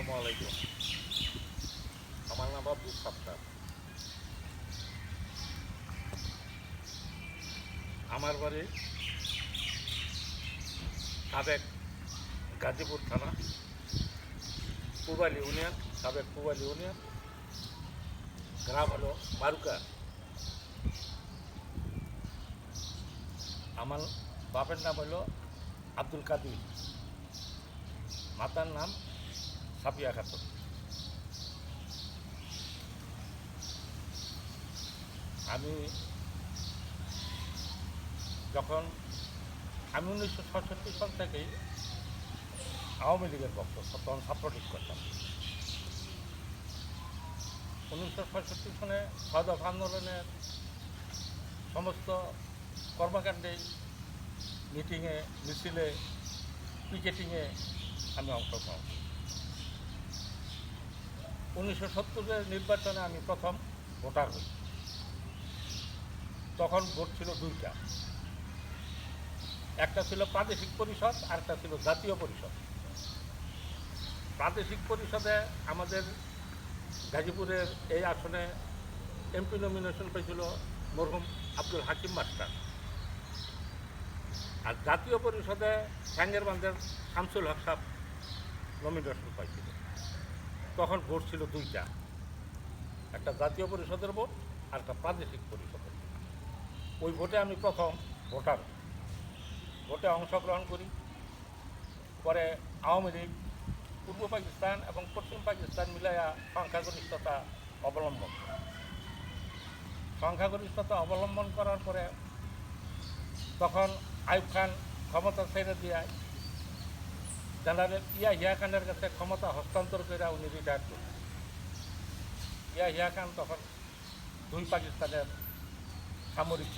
আসসালামু আলাইকুম। আমার নাম আব্দুল সাত্তার। আমার বাড়ি সাবেক গাজীপুর থানা, পুবালি ইউনিয়ন, সাবেক পুবালি ইউনিয়ন, গ্রাম হলো মারুকা আমার বাপের নাম হলো আব্দুল কাদির। মাতার নাম সাফিয়া খাতুন আমি যখন, আমি উনিশশো ছষট্টি সাল থেকেই আওয়ামী লীগের পক্ষ তখন ছাত্রলীগ করতাম উনিশশো ছষট্টি সনে সদফ আন্দোলনের সমস্ত কর্মকাণ্ডে মিটিংয়ে, মিছিলে, পিকেটিংয়ে আমি অংশগ্রহণ করি। উনিশশো সত্তরের নির্বাচনে আমি প্রথম ভোটার হই। তখন ভোট ছিল দুইটা। একটা ছিল প্রাদেশিক পরিষদ আর একটা ছিল জাতীয় পরিষদ। প্রাদেশিক পরিষদে আমাদের গাজীপুরের এই আসনে এমপি নমিনেশন পেয়েছিল মরহুম আব্দুল হাকিম মাস্টার। আর জাতীয় পরিষদে স্যাঙ্গেরবান্ধের শামসুল হক সাহেব নমিনেশন পাইছিল। তখন ভোট ছিল দুইটা। একটা জাতীয় পরিষদের ভোট আর একটা প্রাদেশিক পরিষদের ওই ভোটে আমি প্রথম ভোটার। ভোটে অংশগ্রহণ করি। পরে আওয়ামী লীগ, পূর্ব পাকিস্তান এবং পশ্চিম পাকিস্তান মিলাইয়া সংখ্যাগরিষ্ঠতা অবলম্বন। সংখ্যাগরিষ্ঠতা অবলম্বন করার পরে তখন আইব খান ক্ষমতা ছেড়ে দিয়ে জেনারেল ইয়া হিয়া খানের কাছে ক্ষমতা হস্তান্তর করে উনি রিটায়ার করলেন ইয়া হিয়া খান তখন দুই পাকিস্তানের সামরিক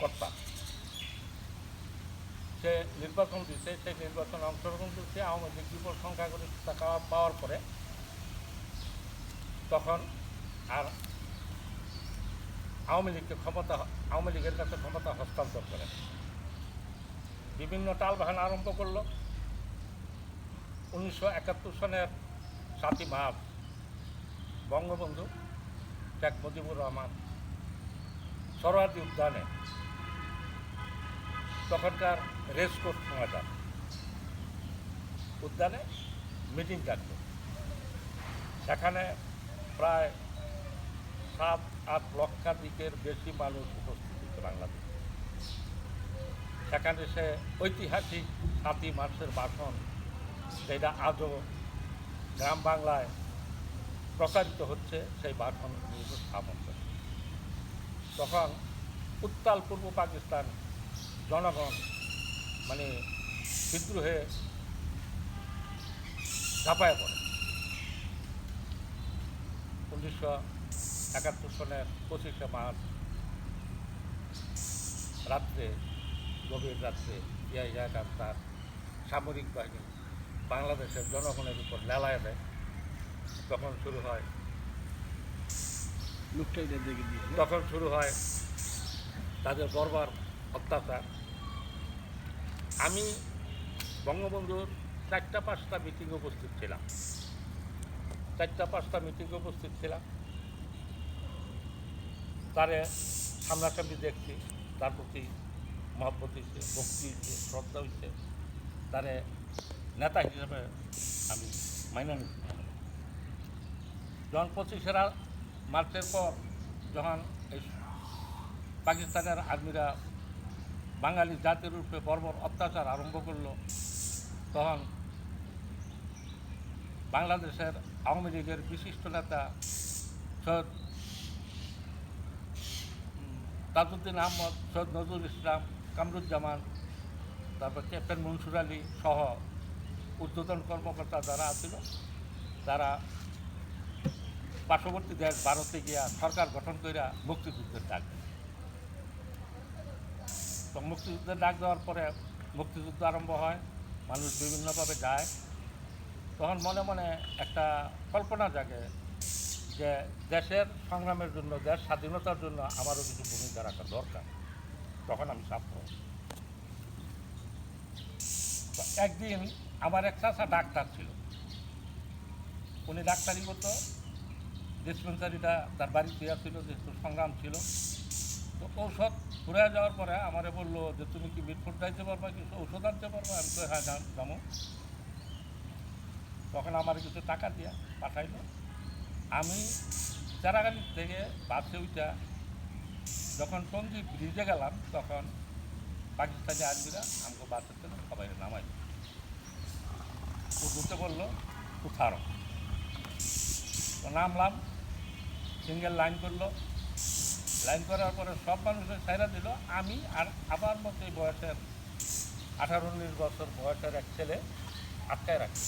কর্তা সে নির্বাচন দিচ্ছে সেই নির্বাচনে অংশগ্রহণ করছে আওয়ামী লীগ বিপুল সংখ্যাগরিষ্ঠতা পাওয়া- পাওয়ার পরে তখন আর আওয়ামী লীগকে ক্ষমতা, আওয়ামী লীগের কাছে ক্ষমতা হস্তান্তর করে বিভিন্ন টাল টালবাহানা আরম্ভ করল উনিশশো সনের সাতই মার্চ বঙ্গবন্ধু শেখ মুজিবুর রহমান সরোয়ার্দী উদ্যানে তখনকার রেস কোর্স ময়দান উদ্যানে মিটিং ডাকল। সেখানে প্রায় সাত আট লক্ষাধিকের বেশি মানুষ উপস্থিত বাংলাদেশে। সেখানে সে ঐতিহাসিক সাতই মার্চের ভাষণ সেটা আজও গ্রাম বাংলায় প্রকাশিত হচ্ছে সেই নিউজ স্থাপন করে। তখন উত্তাল পূর্ব পাকিস্তান জনগণ মানে বিদ্রোহে ঝাঁপায় পড়ে। উনিশশো একাত্তর সনের পঁচিশে মার্চ রাত্রে, গভীর রাত্রে ইয়া ইয়া তার সামরিক বাহিনী বাংলাদেশের জনগণের উপর লেলায় দেয় তখন শুরু হয়। দেখে তখন শুরু হয় তাদের বর্বর অত্যাচার। আমি বঙ্গবন্ধুর চারটা পাঁচটা মিটিংয়ে উপস্থিত ছিলাম। চারটা পাঁচটা মিটিংয়ে উপস্থিত ছিলাম। তারে সামনাসামনি দেখছি তার প্রতি হয়েছে ভক্তি হয়েছে শ্রদ্ধা হয়েছে তারে নেতা হিসেবে আমি মাইনে নিচ্ছি যখন পঁচিশে রা- মার্চের পর যখন এই পাকিস্তানের আর্মিরা বাঙালি জাতির রূপে বর্বর অত্যাচার আরম্ভ করল তখন বাংলাদেশের আওয়ামী লীগের বিশিষ্ট নেতা সৈয়দ উম, তাজউদ্দিন আহমদ সৈয়দ নজরুল ইসলাম কামরুজ্জামান তারপর ক্যাপ্টেন মনসুর আলী সহ ঊর্ধ্বতন কর্মকর্তা যারা আছিল, তারা পার্শ্ববর্তী দেশ ভারতে গিয়া সরকার গঠন কইরা মুক্তিযুদ্ধের ডাক। তো মুক্তিযুদ্ধের ডাক দেওয়ার পরে মুক্তিযুদ্ধ আরম্ভ হয়, মানুষ বিভিন্নভাবে যায়। তখন মনে মনে একটা কল্পনা জাগে যে দেশের সংগ্রামের জন্য, দেশ স্বাধীনতার জন্য আমারও কিছু ভূমিকা রাখা দরকার। তখন আমি ছাত্র। একদিন আমার এক চাষা ডাক্তার ছিল। উনি ডাক্তারি করতো। ডিসপেন্সারিটা তার বাড়িতে ছিল যেহেতু সংগ্রাম ছিল। তো ঔষধ ঘুরে যাওয়ার পরে আমারে বলল যে, তুমি কি মিটফুট যাইতে পারবা, কিছু ঔষধ আনতে পারবা? আমি তো হ্যাঁ যাব। তখন আমার কিছু টাকা দিয়া পাঠাইলো। আমি চারাগাড়ি থেকে বাসে উঠা যখন টঙ্গি ব্রিজে গেলাম, তখন পাকিস্তানি আর্মিরা আমাকে বাসের জন্য সবাই নামাই ঢুকে বলল উঠারো তো নামলাম, সিঙ্গেল লাইন করল। লাইন করার পরে সব মানুষের সাইরা দিল, আমি আর আবার মতো এই বয়সের আঠারো, উনিশ বছর বয়সের এক ছেলে আটকায় রাখি।